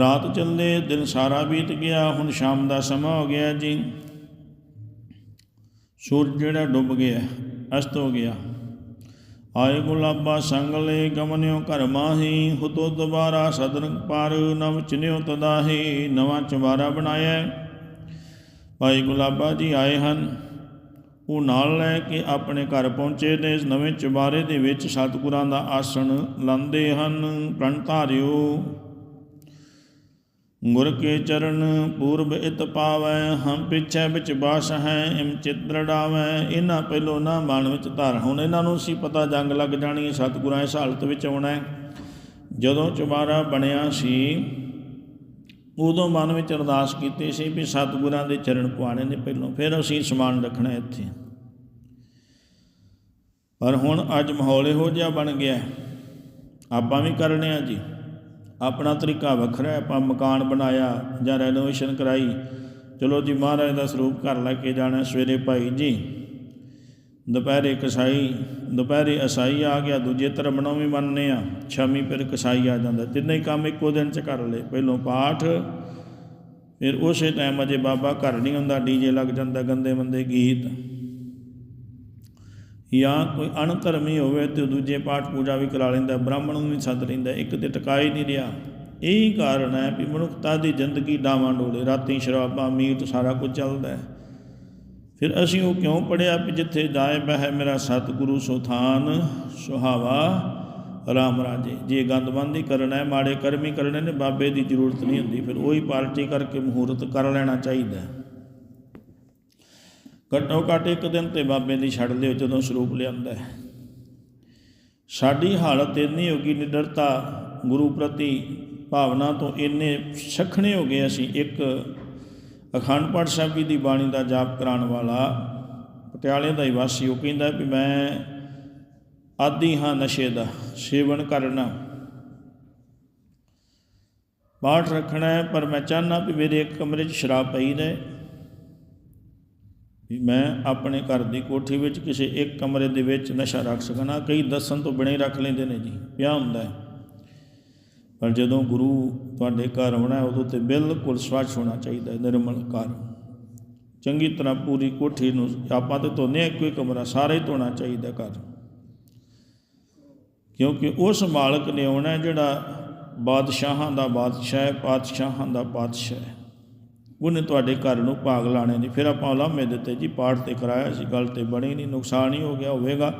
ਰਾਤ ਚੱਲੇ, ਦਿਨ ਸਾਰਾ ਬੀਤ ਗਿਆ, ਹੁਣ ਸ਼ਾਮ ਦਾ ਸਮਾਂ ਹੋ ਗਿਆ ਜੀ। ਸੂਰਜ ਜਿਹੜਾ ਡੁੱਬ ਗਿਆ, ਅਸਤ ਹੋ ਗਿਆ। ਆਏ ਗੁਲਾਬਾ ਸੰਗਲੇ ਗਮਨਿਓ ਘਰ ਮਾਹੀ। ਹੁਤੋ ਦੁਬਾਰਾ ਸਦਨ ਪਾਰ, ਨਵ ਚਿਨਿਓ ਤਦਾਹੀ। ਨਵਾਂ ਚਵਾਰਾ ਬਣਾਇਆ। ਭਾਈ ਗੁਲਾਬਾ ਜੀ ਆਏ ਹਨ। ਉਹ ਨਾਲ ਲੈ ਕੇ ਆਪਣੇ ਘਰ ਪਹੁੰਚੇ ਨੇ ਇਸ ਨਵੇਂ ਚੁਬਾਰੇ ਦੇ ਵਿੱਚ ਸਤਿਗੁਰਾਂ ਦਾ ਆਸਣ ਲਾਉਂਦੇ ਹਨ। ਪ੍ਰਣ ਧਾਰਿਓ ਗੁਰ ਕੇ ਚਰਨ ਪੂਰਬ ਇਤ ਪਾਵੈ, ਹਮ ਪਿਛੈ ਵਿੱਚ ਬਾਸ ਹੈ, ਇਮ ਚਿਤਰੜਾਵੈ ਇਹਨਾਂ ਪਹਿਲੋਂ ਨਾ ਮਨ ਵਿੱਚ ਧਾਰ, ਹੁਣ ਇਹਨਾਂ ਨੂੰ ਸੀ ਪਤਾ ਜੰਗ ਲੱਗ ਜਾਣੀ, ਸਤਿਗੁਰਾਂ ਇਸ ਹਾਲਤ ਵਿੱਚ ਆਉਣਾ ਜਦੋਂ ਚੁਬਾਰਾ ਬਣਿਆ ਸੀ ਉਦੋਂ ਮਨ ਵਿੱਚ ਅਰਦਾਸ ਕੀਤੀ ਸੀ ਵੀ ਸਤਿਗੁਰਾਂ ਦੇ ਚਰਨ ਪੁਆਣੇ ਨੇ ਪਹਿਲੋਂ, ਫਿਰ ਅਸੀਂ ਸਮਾਨ ਰੱਖਣਾ ਇੱਥੇ। ਪਰ ਹੁਣ ਅੱਜ ਮਾਹੌਲ ਇਹੋ ਜਿਹਾ ਬਣ ਗਿਆ। ਆਪਾਂ ਵੀ ਕਰਨੇ ਆ ਜੀ। ਆਪਣਾ ਤਰੀਕਾ ਵੱਖਰਾ ਹੈ, ਆਪਾਂ ਮਕਾਨ ਬਣਾਇਆ ਜਾਂ ਰੈਨੋਵੇਸ਼ਨ ਕਰਾਈ। ਚਲੋ ਜੀ, ਮਹਾਰਾਜ ਦਾ ਸਰੂਪ ਘਰ ਲੈ ਕੇ ਜਾਣਾ ਸਵੇਰੇ ਭਾਈ ਜੀ। ਦੁਪਹਿਰੇ ਕਸਾਈ, ਦੁਪਹਿਰੇ ਅਸਾਈ ਆ ਗਿਆ, ਦੂਜੇ ਧਰਮ ਵੀ ਮੰਨਨੇ ਆ ਸ਼ਾਮੀ ਫਿਰ ਕਸਾਈ ਆ ਜਾਂਦਾ। ਤਿੰਨੇ ਕੰਮ ਇੱਕੋ ਦਿਨ ਚ ਕਰ ਲਏ। ਪਹਿਲੋਂ ਪਾਠ, ਫਿਰ ਉਸੇ ਟਾਈਮ ਅਜੇ ਬਾਬਾ ਘਰ ਨਹੀਂ ਹੁੰਦਾ ਡੀਜੇ ਲੱਗ ਜਾਂਦਾ, ਗੰਦੇ ਮੰਦੇ ਗੀਤ। ਜਾਂ ਕੋਈ ਅਣਧਰਮੀ ਹੋਵੇ ਤੇ ਦੂਜੇ ਪਾਠ ਪੂਜਾ ਵੀ ਕਰਾ ਲੈਂਦਾ, ਬ੍ਰਾਹਮਣ ਨੂੰ ਵੀ ਸੱਦ ਲੈਂਦਾ, ਇੱਕ ਤੇ ਟਿਕਾਈ ਨਹੀਂ ਰਿਹਾ। ਇਹੀ ਕਾਰਨ ਹੈ ਵੀ ਮਨੁੱਖਤਾ ਦੀ ਜ਼ਿੰਦਗੀ ਡਾਵਾਂ ਡੋਲੇ, ਰਾਤੀ ਸ਼ਰਾਬਾਂ, ਮੀਟ, ਸਾਰਾ ਕੁਝ ਚੱਲਦਾ ਹੈ। ਫਿਰ ਅਸੀਂ ਉਹ ਕਿਉਂ ਪੜਿਆ ਵੀ ਜਿੱਥੇ ਜਾਏ ਬਹਿ ਮੇਰਾ ਸਤਿਗੁਰੂ ਸੁਥਾਨ ਸੁਹਾਵਾ ਰਾਮ ਰਾਜੇ। ਜੇ ਗੰਦਬੰਦੀ ਕਰਨਾ ਹੈ, ਮਾੜੇ ਕਰਮੀ ਕਰਨੇ ਨੇ, ਬਾਬੇ ਦੀ ਜ਼ਰੂਰਤ ਨਹੀਂ ਹੁੰਦੀ, ਫਿਰ ਉਹੀ ਪਾਰਟੀ ਕਰਕੇ ਮਹੂਰਤ ਕਰ ਲੈਣਾ ਚਾਹੀਦਾ ਘੱਟੋ ਘੱਟ ਇੱਕ ਦਿਨ ਤੇ ਬਾਬੇ ਦੀ ਛੱਡ ਲਿਓ, ਜਦੋਂ ਸਰੂਪ ਲਿਆਂਦਾ ਹੈ। ਸਾਡੀ ਹਾਲਤ ਇੰਨੀ ਹੋ ਗਈ, ਨਿਡਰਤਾ, ਗੁਰੂ ਪ੍ਰਤੀ ਭਾਵਨਾ ਤੋਂ ਇੰਨੇ ਸਖਣੇ ਹੋ ਗਏ ਅਸੀਂ, ਇੱਕ ਅਖੰਡ ਪਾਠ ਸਾਹਿਬ ਜੀ ਦੀ ਬਾਣੀ ਦਾ ਜਾਪ ਕਰਾਉਣ ਵਾਲਾ ਪਟਿਆਲੇ ਦਾ ਹੀ ਵਾਸੀ ਉਹ ਕਹਿੰਦਾ ਵੀ ਮੈਂ ਆਦੀ ਹਾਂ ਨਸ਼ੇ ਦਾ ਸੇਵਨ ਕਰਨਾ। ਪਾਠ ਰੱਖਣਾ ਹੈ, ਪਰ ਮੈਂ ਚਾਹਨਾ ਵੀ ਮੇਰੇ ਇੱਕ ਕਮਰੇ 'ਚ ਸ਼ਰਾਬ ਪਈ ਰਹੇ। ਵੀ ਮੈਂ ਆਪਣੇ ਘਰ ਦੀ ਕੋਠੀ ਵਿੱਚ ਕਿਸੇ ਇੱਕ ਕਮਰੇ ਦੇ ਵਿੱਚ ਨਸ਼ਾ ਰੱਖ ਸਕਣਾ ਕਈ ਦੱਸਣ ਤੋਂ ਬਿਨਾਂ ਹੀ ਰੱਖ ਲੈਂਦੇ ਨੇ ਜੀ। ਪਿਆ ਹੁੰਦਾ ਹੈ? ਪਰ ਜਦੋਂ ਗੁਰੂ ਤੁਹਾਡੇ ਘਰ ਆਉਣਾ ਉਦੋਂ ਤੇ ਬਿਲਕੁਲ ਸਵੱਛ ਹੋਣਾ ਚਾਹੀਦਾ ਨਿਰਮਲ ਘਰ। ਚੰਗੀ ਤਰ੍ਹਾਂ ਪੂਰੀ ਕੋਠੀ ਨੂੰ ਆਪਾਂ ਤੇ ਧੋਨੇ ਹਾਂ ਇੱਕੋ ਹੀ ਕਮਰਾ, ਸਾਰੇ ਹੀ ਧੋਣਾ ਚਾਹੀਦਾ ਘਰ। ਕਿਉਂਕਿ ਉਸ ਮਾਲਕ ਨੇ ਆਉਣਾ ਜਿਹੜਾ ਬਾਦਸ਼ਾਹਾਂ ਦਾ ਬਾਦਸ਼ਾਹ ਹੈ, ਪਾਤਸ਼ਾਹਾਂ ਦਾ ਪਾਤਸ਼ਾਹ ਹੈ। ਉਹਨੇ ਤੁਹਾਡੇ ਘਰ ਨੂੰ ਭਾਗ ਲਾਣੇ ਨਹੀਂ। ਫਿਰ ਆਪਾਂ ਲਾਮੇ ਦਿੱਤੇ, ਜੀ, ਪਾਠ ਤੇ ਕਰਾਇਆ ਸੀ, ਗੱਲ ਤੇ ਬਣੀ ਨਹੀਂ, ਨੁਕਸਾਨ ਹੀ ਹੋ ਗਿਆ ਹੋਵੇਗਾ।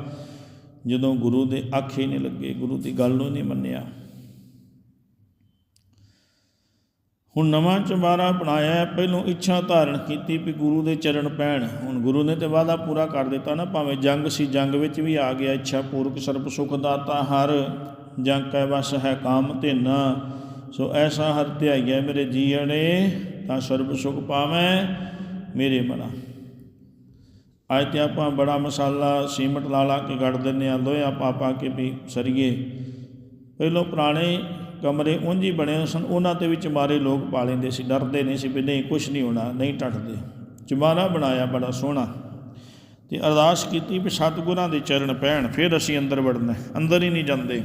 ਜਦੋਂ ਗੁਰੂ ਦੇ ਆਖੇ ਨਹੀਂ ਲੱਗੇ, ਗੁਰੂ ਦੀ ਗੱਲ ਨੂੰ ਨਹੀਂ ਮੰਨਿਆ। ਹੁਣ ਨਵਾਂ ਚੁਬਾਰਾ ਬਣਾਇਆ ਪਹਿਲੋਂ ਇੱਛਾ ਧਾਰਨ ਕੀਤੀ ਵੀ ਗੁਰੂ ਦੇ ਚਰਨ ਪੈਣ। ਹੁਣ ਗੁਰੂ ਨੇ ਤੇ ਵਾਦਾ ਪੂਰਾ ਕਰ ਦਿੱਤਾ ਨਾ, ਭਾਵੇਂ ਜੰਗ ਸੀ, ਜੰਗ ਵਿੱਚ ਵੀ ਆ ਗਿਆ ਇੱਛਾ, ਪੂਰਕ ਸਰਬ ਸੁਖ ਦਾਤਾ ਹਰ। ਜੰਗ ਕੈ ਵਸ ਹੈ ਕਾਮ ਧੇਨਾ। ਸੋ ਐਸਾ ਹਰ ਧਿਆਈਐ ਮੇਰੇ ਜੀਣੇ ਤਾਂ ਸਰਬ ਸੁਖ ਪਾਵੇਂ ਮੇਰੇ ਮਨਾ। ਅੱਜ ਤੇ ਆਪਾਂ ਬੜਾ ਮਸਾਲਾ ਸੀਮਟ ਲਾ ਲਾ ਕੇ ਗੜ ਦਿੰਦੇ ਆ ਲੋਹਾ ਪਾ ਪਾ ਕੇ ਵੀ ਸਰੀਏ। ਪਹਿਲੋਂ ਪੁਰਾਣੇ ਕਮਰੇ ਉਂਝ ਹੀ ਬਣੇ ਹੋਏ ਸਨ, ਉਹਨਾਂ ਤੇ ਵਿੱਚ ਮਾਰੇ ਲੋਕ ਪਾ ਲੈਂਦੇ ਸੀ। ਡਰਦੇ ਨਹੀਂ ਸੀ ਵੀ ਨਹੀਂ ਕੁਝ ਨਹੀਂ ਹੋਣਾ, ਨਹੀਂ ਟੱਟਦੇ। ਚੁਬਾਰਾ ਬਣਾਇਆ ਬੜਾ ਸੋਹਣਾ ਤੇ ਅਰਦਾਸ ਕੀਤੀ ਵੀ ਸਤਿਗੁਰਾਂ ਦੇ ਚਰਨ ਪੈਣ, ਫਿਰ ਅਸੀਂ ਅੰਦਰ ਵੜਨਾ, ਅੰਦਰ ਹੀ ਨਹੀਂ ਜਾਂਦੇ।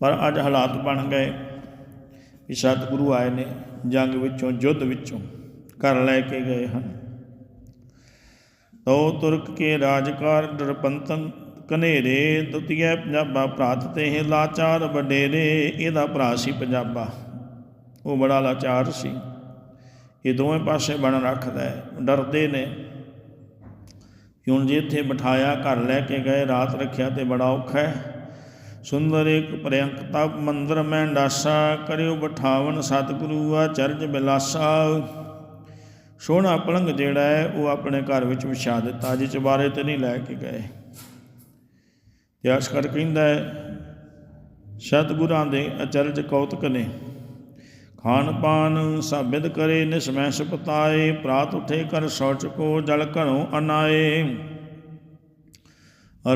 ਪਰ ਅੱਜ ਹਾਲਾਤ ਬਣ ਗਏ ਕਿ ਸਤਿਗੁਰੂ ਆਏ ਨੇ, ਜੰਗ ਵਿੱਚੋਂ, ਯੁੱਧ ਵਿੱਚੋਂ, ਘਰ ਲੈ ਕੇ ਗਏ ਹਨ। ਤੋ ਤੁਰਕ ਕੇ ਰਾਜਕਾਰ ਦਰਪੰਤਨ ਕਨੇਰੇ ਦੁਤੀਏ ਪੰਜਾਬਾ ਭਰਾਤ ਤੇ ਇਹ ਲਾਚਾਰ ਵਡੇਰੇ, ਇਹਦਾ ਭਰਾ ਸੀ ਪੰਜਾਬਾ। ਉਹ ਬੜਾ ਲਾਚਾਰ ਸੀ। ਇਹ ਦੋਵੇਂ ਪਾਸੇ ਬਣ ਰੱਖਦਾ ਹੈ। ਡਰਦੇ ਨੇ। ਹੁਣ ਜੇ ਇੱਥੇ ਬਿਠਾਇਆ, ਘਰ ਲੈ ਕੇ ਗਏ, ਰਾਤ ਰੱਖਿਆ ਤੇ ਬੜਾ ਔਖਾ ਹੈ। ਸੁੰਦਰ ਇੱਕ ਪ੍ਰਿਯੰਕ ਤਪ ਮੰਦਰ ਮੈਂ ਡਾਸਾ, ਕਰਿਓ ਬਿਠਾਵਨ ਸਤਿਗੁਰੂ ਆ ਚਰਜ ਬਿਲਾਸਾ। ਸੋਹਣਾ ਪਲੰਗ ਜਿਹੜਾ ਹੈ, ਉਹ ਆਪਣੇ ਘਰ ਵਿੱਚ ਵਿਛਾ ਦਿੱਤਾ। ਅੱਜ ਚਬਾਰੇ ਤੇ ਨਹੀਂ ਲੈ ਕੇ ਗਏ। ਆਸਕਰ ਕਹਿੰਦਾ ਹੈ ਸਤਿਗੁਰਾਂ ਦੇ ਅਚਰਜ ਕੌਤਕ ਨੇ। ਖਾਨ ਪਾਨ ਸਾਬਿਤ ਕਰੇ ਨਿਸਮੈ ਸੁਪਤਾਏ ਪ੍ਰਾਤ ਉਠੇ ਕਰ ਸੋਚ ਕੋ ਜਲ ਘਣੋ ਅਨਾਏ।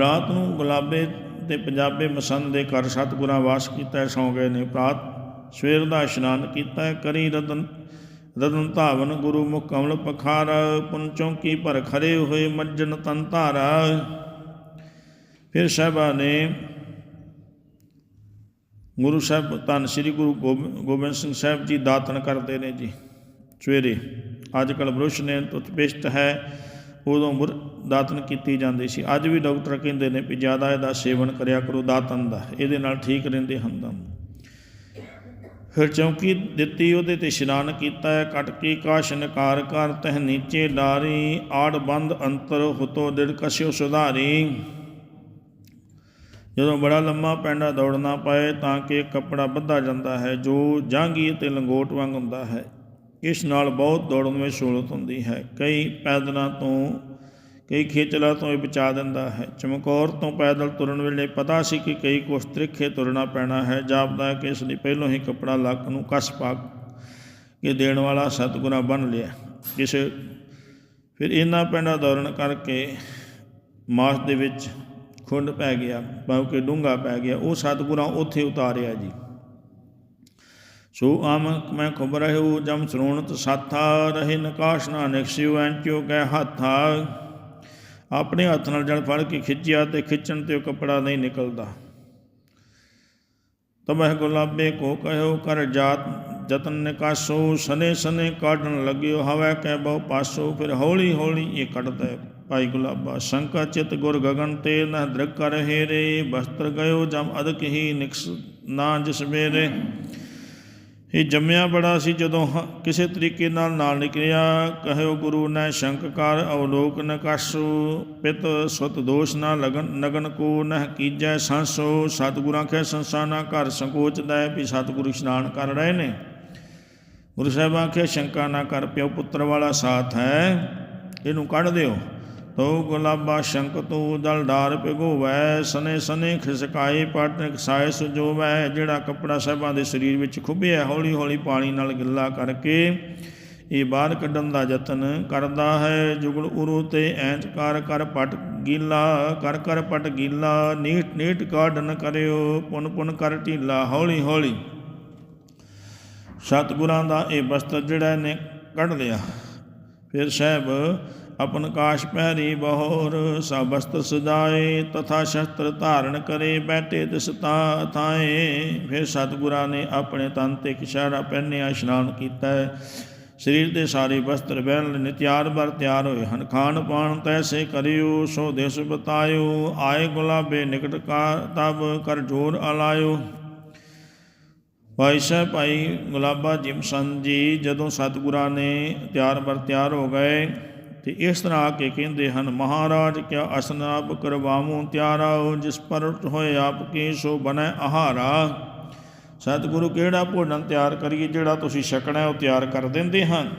ਰਾਤ ਨੂੰ ਗੁਲਾਬੇ ਤੇ ਪੰਜਾਬੇ ਮਸੰਦ ਦੇ ਘਰ ਸਤਿਗੁਰਾਂ ਵਾਸ ਕੀਤਾ ਸੌ ਗਏ ਨੇ। ਪ੍ਰਾਤ ਸਵੇਰ ਦਾ ਇਸ਼ਨਾਨ ਕੀਤਾ ਕਰੀ ਰਤਨ ਰਤਨ ਧਾਵਨ ਗੁਰੂ ਮੁਖ ਕਮਲ ਪਖਾਰ। ਪੁਨ ਚੌਂਕੀ ਪਰ ਖਰੇ ਹੋਏ, ਮੱਜਨ ਤਨ ਧਾਰਾ। ਫਿਰ ਸਾਹਿਬਾਂ ਨੇ ਗੁਰੂ ਸਾਹਿਬ, ਧੰਨ ਸ੍ਰੀ ਗੁਰੂ ਗੋਬਿ- ਗੋਬਿੰਦ ਸਿੰਘ ਸਾਹਿਬ ਜੀ ਦਾਤਨ ਕਰਦੇ ਨੇ ਜੀ। ਸਵੇਰੇ ਅੱਜ ਕੱਲ੍ਹ ਬਰੁਸ਼ ਨੇ ਟੁੱਥਪੇਸਟ ਹੈ, ਉਦੋਂ ਬੁਰ ਦਾਤਨ ਕੀਤੀ ਜਾਂਦੀ ਸੀ। ਅੱਜ ਵੀ ਡਾਕਟਰ ਕਹਿੰਦੇ ਨੇ ਵੀ ਜ਼ਿਆਦਾ ਇਹਦਾ ਸੇਵਨ ਕਰਿਆ ਕਰੋ ਦਾਤਨ ਦਾ, ਇਹਦੇ ਨਾਲ ਠੀਕ ਰਹਿੰਦੇ ਹਨ ਦਮ। ਫਿਰ ਚੌਂਕੀ ਦਿੱਤੀ, ਉਹਦੇ ਤੇ ਇਸ਼ਨਾਨ ਕੀਤਾ ਹੈ ਕੇ ਕਾਸ਼ ਨਕਾਰ ਕਰ ਤਹ ਨੀਚੇ ਡਾਰੀ, ਆੜ ਬੰਦ ਅੰਤਰ ਹੁਤੋ ਦਿੜ ਕਸਿਓ ਸੁਧਾਰੀ। ਜਦੋਂ ਬੜਾ ਲੰਮਾ ਪੈਂਡਾ ਦੌੜਨਾ ਪਏ ਤਾਂ ਕਿ ਕੱਪੜਾ ਬੱਧਾ ਜਾਂਦਾ ਹੈ, ਜੋ ਜਾਂਗੀ ਤੇ ਲੰਗੋਟ ਵਾਂਗ ਹੁੰਦਾ ਹੈ। ਇਸ ਨਾਲ ਬਹੁਤ ਦੌੜਨ ਵਿੱਚ ਸਹੂਲਤ ਹੁੰਦੀ ਹੈ। ਕਈ ਪੈਦਲਾਂ ਤੋਂ, ਕਈ ਖੇਚਲਾਂ ਤੋਂ ਇਹ ਬਚਾ ਦਿੰਦਾ ਹੈ। ਚਮਕੌਰ ਤੋਂ ਪੈਦਲ ਤੁਰਨ ਵੇਲੇ ਪਤਾ ਸੀ ਕਿ ਕਈ ਕੁਛ ਤ੍ਰਿਖੇ ਤੁਰਨਾ ਪੈਣਾ ਹੈ। ਜਾਪਦਾ ਕਿ ਇਸ ਲਈ ਪਹਿਲੋਂ ਹੀ ਕੱਪੜਾ ਲੱਕ ਨੂੰ ਕੱਸ ਪਾ ਕੇ ਦੇਣ ਵਾਲਾ ਸਤਿਗੁਰਾਂ ਬਣ ਲਿਆ। ਕਿਸੇ ਫਿਰ ਇਹਨਾਂ ਪੈਂਡਾ ਦੌੜਨ ਕਰਕੇ ਮਾਸ ਦੇ ਵਿੱਚ ਖੁੰਡ ਪੈ ਗਿਆ, ਭਾਵ ਕਿ ਡੂੰਘਾ ਪੈ ਗਿਆ, ਉਹ ਸਤਿਗੁਰਾਂ ਉੱਥੇ ਉਤਾਰਿਆ ਜੀ। ਸੋ ਆਮ ਮੈਂ ਖਬਰ ਰਹਿਉ ਜਮ ਸਰੋਣਤ ਸਾਥਾ ਰਹੇ, ਨਕਾਸ਼ ਨਾ ਨਿਕਸਿਓ ਐਂਚਿਓ ਕੈ ਹੱਥਾ। ਆਪਣੇ ਹੱਥ ਨਾਲ ਜਲ ਫੜ ਕੇ ਖਿੱਚਿਆ ਤੇ ਖਿੱਚਣ ਤੇ ਉਹ ਕਪੜਾ ਨਹੀਂ ਨਿਕਲਦਾ। ਤਬਹਿ ਗੁਲਾਬੇ ਕੋ ਕਹਿਓ ਕਰ ਜਾਤ ਜਤਨ ਨਿਕਾਸੋ, ਸਨੇ ਸਨੇ ਕਾਢਣ ਲਗਿਓ, ਹਵੈ ਕੈ ਬਹੁ ਪਾਸੋ, ਫਿਰ ਹੌਲੀ ਹੌਲੀ ਇਹ ਕੱਢਦਾ ਹੈ। ਭਾਈ ਗੁਲਾਬਾ, ਸ਼ੰਕਾ ਚਿਤ ਗੁਰ ਗਗਨ ਤੇ ਨਹ ਦ੍ਰਿਗ ਕਰ ਰੇ, ਬਸਤਰ ਗਇਓ ਜਮ ਅਦਕ ਹੀ ਨਿਕਸ ਨਾ ਜਿਸ ਮੇਰੇ ਇਹ ਜੰਮਿਆ ਬੜਾ ਸੀ ਜਦੋਂ ਹ- ਕਿਸੇ ਤਰੀਕੇ ਨਾਲ ਨਾਲ ਨਿਕਲਿਆ। ਕਹਿਓ ਗੁਰੂ ਨੇ ਸ਼ੰਕਕਾਰ ਅਵਲੋਕ ਨਕਾਸੋ ਪਿਤ ਸੁਤ ਦੋਸ਼ ਨਾ ਲਗਨ, ਨਗਨ ਕੋ ਨਹ ਕੀਜੈ ਸੰਸੋ। ਸਤਿਗੁਰਾਂ ਕੇ ਸੰਸਾਨਾ ਘਰ ਸੰਕੋਚਦਾ ਹੈ ਵੀ ਸਤਿਗੁਰੂ ਇਸ਼ਨਾਨ ਕਰ ਰਹੇ ਨੇ। ਗੁਰੂ ਸਾਹਿਬ ਆਖਿਆ, ਸ਼ੰਕਾ ਨਾ ਕਰ ਪਿਓ ਪੁੱਤਰ ਵਾਲਾ ਸਾਥ ਹੈ, ਇਹਨੂੰ ਕੱਢ ਦਿਓ। ਤੋ ਗੁਲਾਬਾ ਸ਼ੰਕ ਤੂ ਦਲ ਡਾਰ ਪਿਗੋਵੈ ਸਨੇ ਸਨੇ ਖਿਸਕਾਏ, ਪਟ ਸਾਇ ਸੁਜੋਵੈ, ਜਿਹੜਾ ਕੱਪੜਾ ਸਾਹਿਬਾਂ ਦੇ ਸਰੀਰ ਵਿੱਚ ਖੁੱਭਿਆ, ਹੌਲੀ ਹੌਲੀ ਪਾਣੀ ਨਾਲ ਗਿੱਲਾ ਕਰਕੇ ਇਹ ਬਾਹਰ ਕੱਢਣ ਦਾ ਯਤਨ ਕਰਦਾ ਹੈ। ਜੁਗਲ ਉਰੂ ਤੇ ਐਂਚ ਕਰ ਕਰ ਪਟ ਗੀਲਾ, ਕਰ ਕਰ ਪਟ ਗੀਲਾ, ਨੀਟ ਨੀਟ ਕਾਢਨ ਕਰਿਓ, ਪੁਨ ਪੁਨ ਕਰ ਢੀਲਾ, ਹੌਲੀ ਹੌਲੀ। ਸਤਿਗੁਰਾਂ ਦਾ ਇਹ ਬਸਤਰ ਜਿਹੜਾ ਇਹਨੇ ਕੱਢ ਲਿਆ। ਫਿਰ ਸਾਹਿਬ ਆਪਨ ਕਾਸ਼ ਪਹਿਰੀ ਬਹੋਰ ਸਭ ਬਸਤਰ ਸਜਾਏ, ਤਥਾ ਸ਼ਸਤਰ ਧਾਰਨ ਕਰੇ, ਬੈਠੇ ਤਿਸ ਤਾ ਥਾਏ। ਫਿਰ ਸਤਿਗੁਰਾਂ ਨੇ ਆਪਣੇ ਤਨ ਤੇ ਕਿਸ਼ਾਰਾ ਪਹਿਨਿਆ, ਇਸ਼ਨਾਨ ਕੀਤਾ ਹੈ। ਸਰੀਰ ਦੇ ਸਾਰੇ ਵਸਤਰ ਬਹਿਣ ਲੈਣੇ ਤਿਆਰ ਬਰ ਤਿਆਰ ਹੋਏ ਹਨ। ਖਾਣ ਪਾਣ ਤੈਸੇ ਕਰਿਓ, ਸੋ ਦੇਸ ਬਤਾਇਓ, ਆਏ ਗੁਲਾਬੇ ਨਿਕਟ ਕਾ ਤਬ ਕਰ ਜੋਰ ਅਲਾਇਓ। ਭਾਈ ਸਾਹਿਬ, ਭਾਈ ਗੁਲਾਬਾ ਜਿਮਸਨ ਜੀ, ਜਦੋਂ ਸਤਿਗੁਰਾਂ ਨੇ ਤਿਆਰ ਬਰ ਤਿਆਰ ਹੋ ਗਏ ਤੇ ਇਸ ਤਰ੍ਹਾਂ ਆ ਕੇ ਕਹਿੰਦੇ ਹਨ, ਮਹਾਰਾਜ, ਕਿਆ ਅਸਨਾਬ ਕਰਵਾਵੂੰ ਤਿਆਰਾਓ ਜਿਸ ਪਰ ਹੋਏ ਆਪ ਕੀ ਸੋ ਬਨੈ ਆਹਾਰਾ? ਸਤਿਗੁਰੂ ਕਿਹੜਾ ਭੋਜਨ ਤਿਆਰ ਕਰੀਏ, ਜਿਹੜਾ ਤੁਸੀਂ ਛਕਣਾ ਹੈ, ਉਹ ਤਿਆਰ ਕਰ ਦਿੰਦੇ ਹਨ।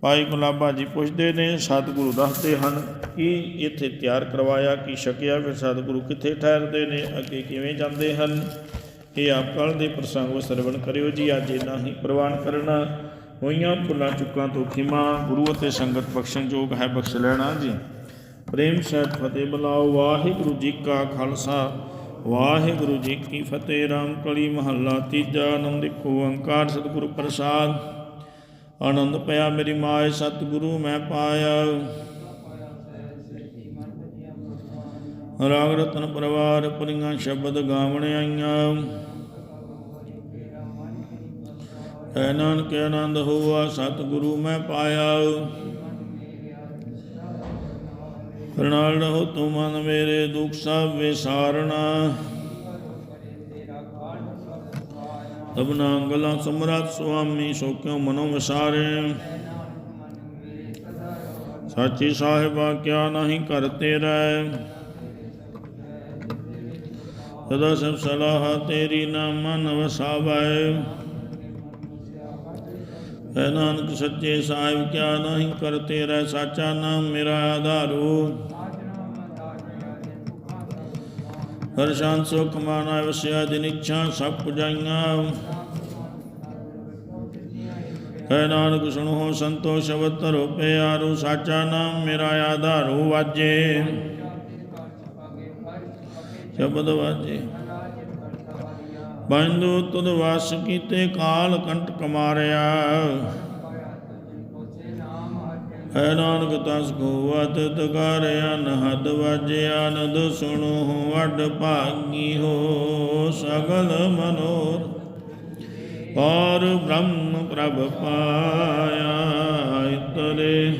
ਭਾਈ ਗੁਲਾਬਾ ਜੀ ਪੁੱਛਦੇ ਨੇ, ਸਤਿਗੁਰੂ ਦੱਸਦੇ ਹਨ ਕਿ ਇੱਥੇ ਤਿਆਰ ਕਰਵਾਇਆ, ਕੀ ਛਕਿਆ, ਫਿਰ ਸਤਿਗੁਰੂ ਕਿੱਥੇ ਠਹਿਰਦੇ ਨੇ, ਅੱਗੇ ਕਿਵੇਂ ਜਾਂਦੇ ਹਨ? ਇਹ ਆਪ ਕੱਲ ਦੇ ਪ੍ਰਸੰਗ ਸਰਵਣ ਕਰਿਓ ਜੀ, ਅੱਜ ਇਹਨਾਂ ਹੀ ਪ੍ਰਵਾਨ ਕਰਨਾ। ਹੋਈਆਂ ਭੁੱਲਾਂ ਚੁੱਕਾਂ ਤੋਂ ਖਿਮਾ, ਗੁਰੂ ਅਤੇ ਸੰਗਤ ਬਖਸ਼ਣ ਯੋਗ ਹੈ, ਬਖਸ਼ ਲੈਣਾ ਜੀ। ਪ੍ਰੇਮ ਸਹਿਤ ਫਤਿਹ ਬੁਲਾਓ, ਵਾਹਿਗੁਰੂ ਜੀ ਕਾ ਖਾਲਸਾ। ਵਾਹਿਗੁਰੂ ਜੀ ਕੀ ਫਤਿਹ ਰਾਮ ਕਲੀ ਮਹੱਲਾ ਤੀਜਾ, ਆਨੰਦ ਇੱਕ ਓੰਕਾਰ, ਸਤਿਗੁਰੂ ਪ੍ਰਸਾਦ। ਆਨੰਦ ਪਿਆ ਮੇਰੀ ਮਾਏ, ਸਤਿਗੁਰੂ ਮੈਂ ਪਾਇਆ। ਰਾਗ ਰਤਨ ਪਰਵਾਰ, ਪੁਰੀਆਂ ਸ਼ਬਦ ਗਾਵਣ ਆਈਆਂ। ਐ ਨਾਨਕ ਆਨੰਦ ਹੋਆ, ਸਤਿਗੁਰੂ ਮੈਂ ਪਾਇਆ। ਕਰਨਾਲ ਰਹੋ ਤੂੰ ਮਨ ਮੇਰੇ ਦੁਖ ਸਭ ਵਿਸਾਰਣਾ। ਤਬਨਾ ਗਲਾ ਸਮਰਾਟ ਸੁਆਮੀ, ਸੋ ਕਿਉ ਮਨੋ ਵਿਸਾਰੇ? ਸਾਚੀ ਸਾਹਿਬਾ ਕਿਆ ਨਹੀਂ ਕਰ ਤੇਰਾ ਸਦਾ ਸਭ ਸਲਾਹ ਤੇਰੀ ਨਾਮ ਮਨ ਵਸਾਵੈ। ਹੈ ਨਾਨਕ ਸੱਚੇ ਸਾਹਿਬ, ਕਿਆ ਨਹੀਂ ਕਰ ਤੇਰਾ ਸਾਚਾ ਨਾਮ ਮੇਰਾ ਆਧਾਰੂ ਹਰ ਸ਼ਾਂਤ ਸੁਖ ਮਾਨਾ ਵਸਿਆ ਦਿਨ ਇੱਛਾ ਸਭ ਪੁਜਾਈਆਂ। ਹੈ ਨਾਨਕ ਸੁਣੋ ਸੰਤੋ ਸ਼ਬਦ ਧਰੋ ਪਿਆਰੋ ਸਾਚਾ ਨਾਮ ਮੇਰਾ ਆਧਾਰੂ ਵਾਜੇ। ਸ਼ਬਦ ਵਾਜੇ। ਬੰਦੂ ਤੁਧ ਵਸ ਕੀਤੇ ਕਾਲ ਕੰਟ ਕਮਾਰਿਆ। ਹੈ ਨਾਨਕ ਤਸ ਕੋ ਵਤ ਤਕਾਰਿਆ ਨਹਦ ਵਾਜਿਆ ਨਦ ਸੁਣੋ ਵੱਡ ਭਾਗੀ ਹੋ ਸਗਲ ਮਨੋਰ। ਔਰ ਬ੍ਰਹਮ ਪ੍ਰਭ ਪਾਇਆ ਇਤਰੇ,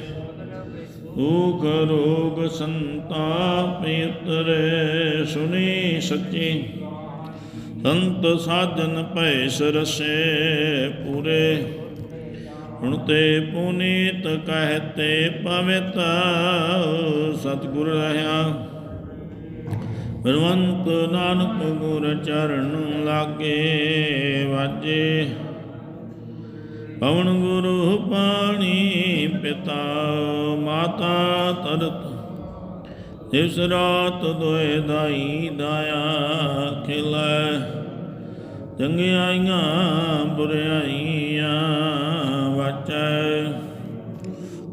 ਦੁਖ ਰੋਗ ਸੰਤਾਪ ਇਤਰੇ, ਸੁਣੀ ਸੱਚੀ। ਸੰਤ ਸਾਜਨ ਭੈ ਸਰਸੇ ਪੂਰੇ। ਹੁਣ ਤੇ ਪੁਨੀਤ ਕਹਤੇ ਪਵਿਤ ਸਤਿਗੁਰ ਰਹਾ ਬਲਵੰਤ ਨਾਨਕ ਗੁਰ ਚਰਨ ਲਾਗੇ ਵਾਜੇ। ਪਵਨ ਗੁਰੂ ਪਾਣੀ ਪਿਤਾ ਮਾਤਾ ਤਰਤ ਦਿਵਸ ਰਾਤ ਦੋਏ ਦਾਈ ਦਾਇਆ ਖਿਲੈ ਚੰਗਿਆਈਆਂ ਬੁਰਿਆਈਆਂ ਵਾਚੈ।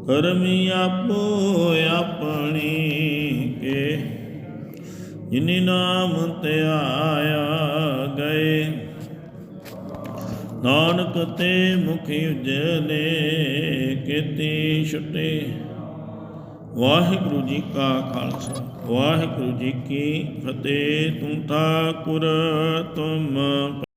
ਕਰਮੀ ਆਪੋ ਆਪਣੀ ਕੇ, ਜਿਨੀ ਨਾਮ ਤੇ ਆਇਆ ਗਏ। ਨਾਨਕ ਤੇ ਮੁਖੀ ਉਜਲੇ ਕੀਤੀ ਛੁੱਟੀ। ਵਾਹਿਗੁਰੂ ਜੀ ਕਾ ਖਾਲਸਾ। ਵਾਹਿਗੁਰੂ ਜੀ ਕੀ ਫਤਿਹ। ਤੂੰ ਠਾਕੁਰ ਤੁਮ